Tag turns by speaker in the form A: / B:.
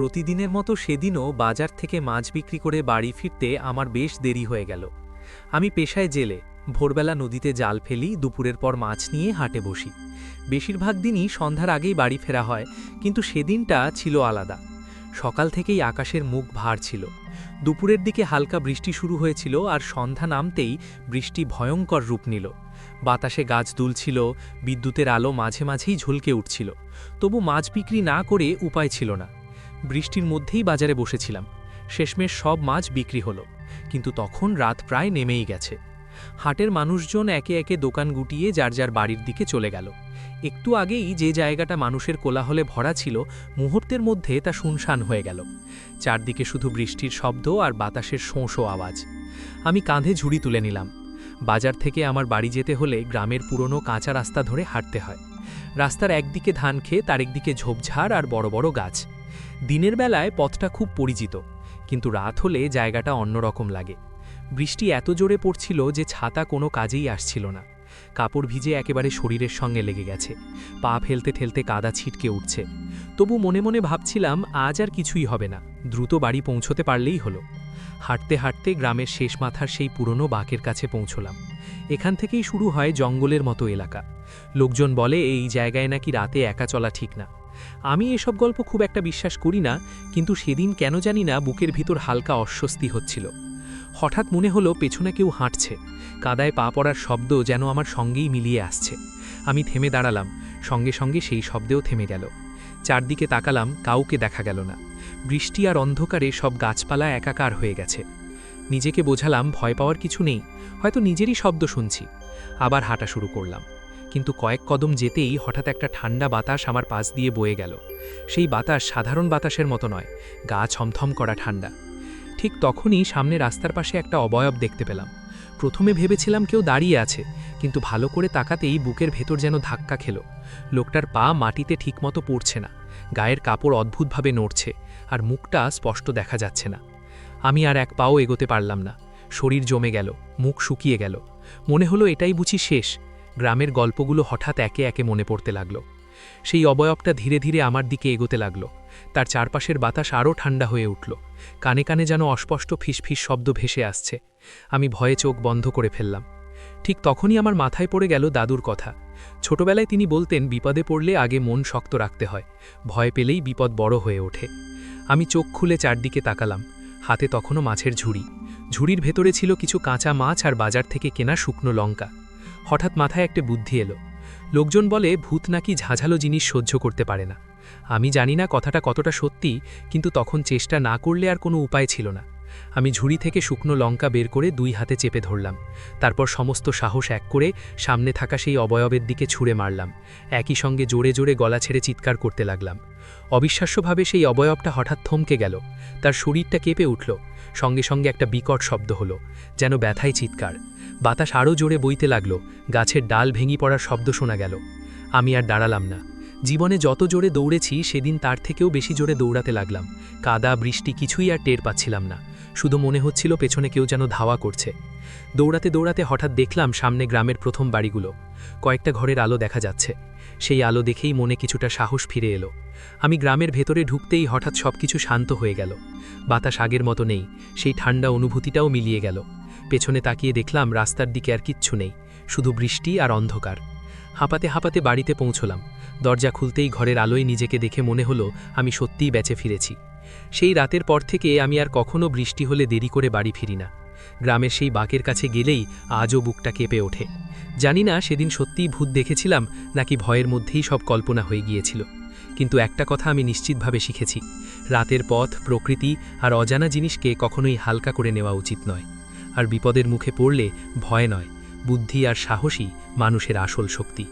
A: প্রতিদিনের মতো সেদিনও বাজার থেকে মাছ বিক্রি করে বাড়ি ফিরতে আমার বেশ দেরি হয়ে গেল। আমি পেশায় জেলে, ভোরবেলা নদীতে জাল ফেলি, দুপুরের পর মাছ নিয়ে হাটে বসি। বেশিরভাগ দিনই সন্ধ্যার আগেই বাড়ি ফেরা হয়, কিন্তু সেদিনটা ছিল আলাদা। সকাল থেকেই আকাশের মুখ ভার ছিল। দুপুরের দিকে হালকা বৃষ্টি শুরু হয়েছিল আর সন্ধ্যা নামতেই বৃষ্টি ভয়ঙ্কর রূপ নিল। বাতাসে গাছ দুলছিল, বিদ্যুতের আলো মাঝে মাঝেই ঝলকে উঠছিল। তবু মাছ বিক্রি না করে উপায় ছিল না। বৃষ্টির মধ্যেই বাজারে বসেছিলাম। শেষমেশ সব মাছ বিক্রি হলো, কিন্তু তখন রাত প্রায় নেমেই গেছে। হাটের মানুষজন একে একে দোকান গুটিয়ে যার যার বাড়ির দিকে চলে গেল। একটু আগেই যে জায়গাটা মানুষের কোলাহলে ভরা ছিল, মুহূর্তের মধ্যে তা শুনশান হয়ে গেল। চারদিকে শুধু বৃষ্টির শব্দ আর বাতাসের শোঁশো আওয়াজ। আমি কাঁধে ঝুড়ি তুলে নিলাম। বাজার থেকে আমার বাড়ি যেতে হলে গ্রামের পুরনো কাঁচা রাস্তা ধরে হাঁটতে হয়। রাস্তার একদিকে ধান খেয়ে তার একদিকে ঝোপঝাড় আর বড় বড় গাছ। দিনের বেলায় পথটা খুব পরিচিত, কিন্তু রাত হলে জায়গাটা অন্যরকম লাগে। বৃষ্টি এত জোরে পড়ছিল যে ছাতা কোনো কাজেই আসছিল না। কাপড় ভিজে একেবারে শরীরের সঙ্গে লেগে গেছে। পা ফেলতে ঠেলতে কাদা ছিটকে উঠছে। তবু মনে মনে ভাবছিলাম, আজ আর কিছুই হবে না, দ্রুত বাড়ি পৌঁছতে পারলেই হলো। হাঁটতে হাঁটতে গ্রামের শেষ মাথার সেই পুরনো বাঁকের কাছে পৌঁছলাম। এখান থেকেই শুরু হয় জঙ্গলের মতো এলাকা। লোকজন বলে, এই জায়গায় নাকি রাতে একা চলা ঠিক না। আমি এসব গল্প খুব একটা বিশ্বাস করি না, কিন্তু সেদিন কেন জানি না বুকের ভিতর হালকা অস্বস্তি হচ্ছিল। হঠাৎ মনে হলো পেছনে কেউ হাঁটছে, কাদায় পা পড়ার শব্দ যেন আমার সঙ্গেই মিলিয়ে আসছে। আমি থেমে দাঁড়ালাম, সঙ্গে সঙ্গে সেই শব্দেও থেমে গেল। চারদিকে তাকালাম, কাউকে দেখা গেল না। বৃষ্টি আর অন্ধকারে সব গাছপালা একাকার হয়ে গেছে। নিজেকে বোঝালাম ভয় পাওয়ার কিছু নেই, হয়তো নিজেরই শব্দ শুনছি। আবার হাঁটা শুরু করলাম। কিন্তু কয়েক কদম যেতেই হঠাৎ একটা ঠান্ডা বাতাস আমার পাশ দিয়ে বয়ে গেল। সেই বাতাস সাধারণ বাতাসের মতো নয়, গা ছমথম করা ঠান্ডা। ঠিক তখনই সামনে রাস্তার পাশে একটা অবয়ব দেখতে পেলাম। প্রথমে ভেবেছিলাম কেউ দাঁড়িয়ে আছে, কিন্তু ভালো করে তাকাতেই বুকের ভেতর যেন ধাক্কা খেল। লোকটার পা মাটিতে ঠিকমতো পড়ছে না, গায়ের কাপড় অদ্ভুতভাবে নড়ছে, আর মুখটা স্পষ্ট দেখা যাচ্ছে না। আমি আর এক পাও এগোতে পারলাম না, শরীর জমে গেল, মুখ শুকিয়ে গেল। মনে হলো এটাই বুঝি শেষ গ্রামের গল্পগুলো হঠাৎ একে একে মনে পড়তে লাগল। সেই অবয়বটা ধীরে ধীরে আমার দিকে এগোতে লাগল। তার চারপাশের বাতাস আরও ঠান্ডা হয়ে উঠল। কানে কানে যেন অস্পষ্ট ফিসফিস শব্দ ভেসে আসছে। আমি ভয়ে চোখ বন্ধ করে ফেললাম। ঠিক তখনই আমার মাথায় পড়ে গেল দাদুর কথা। ছোটবেলায় তিনি বলতেন, বিপদে পড়লে আগে মন শক্ত রাখতে হয়। ভয় পেলেই বিপদ বড় হয়ে ওঠে। আমি চোখ খুলে চারদিকে তাকালাম। হাতে তখনও মাছের ঝুড়ি। ঝুড়ির ভেতরে ছিল কিছু কাঁচা মাছ আর বাজার থেকে কেনা শুকনো লঙ্কা। হঠাৎ মাথায় একটা বুদ্ধি এলো। লোকজন বলে, ভূত নাকি ঝাঝালো জিনিস সহ্য করতে পারে না। আমি জানি না কথাটা কতটা সত্যি, কিন্তু তখন চেষ্টা না করলে আর কোনো উপায় ছিল না। আমি ঝুড়ি থেকে শুকনো লঙ্কা বের করে দুই হাতে চেপে ধরলাম। তারপর সমস্ত সাহস এক করে সামনে থাকা সেই অবয়বের দিকে ছুঁড়ে মারলাম। একই সঙ্গে জোরে জোরে গলা ছেড়ে চিৎকার করতে লাগলাম। অবিশ্বাস্যভাবে সেই অবয়বটা হঠাৎ থমকে গেল। তার শরীরটা কেঁপে উঠল। সঙ্গে সঙ্গে একটা বিকট শব্দ হলো, যেন ব্যথায় চিৎকার। বাতাস আরও জোরে বইতে লাগল। গাছের ডাল ভেঙে পড়ার শব্দ শোনা গেল। আমি আর দাঁড়ালাম না। জীবনে যত জোরে দৌড়েছি, সেদিন তার থেকেও বেশি জোরে দৌড়াতে লাগলাম। কাদা, বৃষ্টি কিছুই আর টের পাচ্ছিলাম না। শুধু মনে হচ্ছিল পেছনে কেউ যেন ধাওয়া করছে। দৌড়াতে দৌড়াতে হঠাৎ দেখলাম সামনে গ্রামের প্রথম বাড়িগুলো। কয়েকটা ঘরের আলো দেখা যাচ্ছে। সেই আলো দেখেই মনে কিছুটা সাহস ফিরে এলো। আমি গ্রামের ভেতরে ঢুকতেই হঠাৎ সবকিছু শান্ত হয়ে গেল। বাতাস আগের মতো নেই, সেই ঠান্ডা অনুভূতিটাও মিলিয়ে গেল। পেছনে তাকিয়ে দেখলাম রাস্তার দিকে আর কিচ্ছু নেই, শুধু বৃষ্টি আর অন্ধকার। হাঁপাতে হাঁপাতে বাড়িতে পৌঁছলাম। দরজা খুলতেই ঘরের আলোয় নিজেকে দেখে মনে হলো আমি সত্যিই বেঁচে ফিরেছি। সেই রাতের পর থেকে আমি আর কখনো বৃষ্টি হলে দেরি করে বাড়ি ফিরি না। গ্রামের সেই বাঁকের কাছে গেলেই আজও বুকটা কেঁপে ওঠে। জানি না সেদিন সত্যিই ভূত দেখেছিলাম, নাকি ভয়ের মধ্যেই সব কল্পনা হয়ে গিয়েছিল। কিন্তু একটা কথা আমি নিশ্চিতভাবে শিখেছি, রাতের পথ, প্রকৃতি আর অজানা জিনিসকে কখনোই হালকা করে নেওয়া উচিত নয়। আর বিপদের মুখে পড়লে ভয় নয়, বুদ্ধি আর সাহসী মানুষের আসল শক্তি।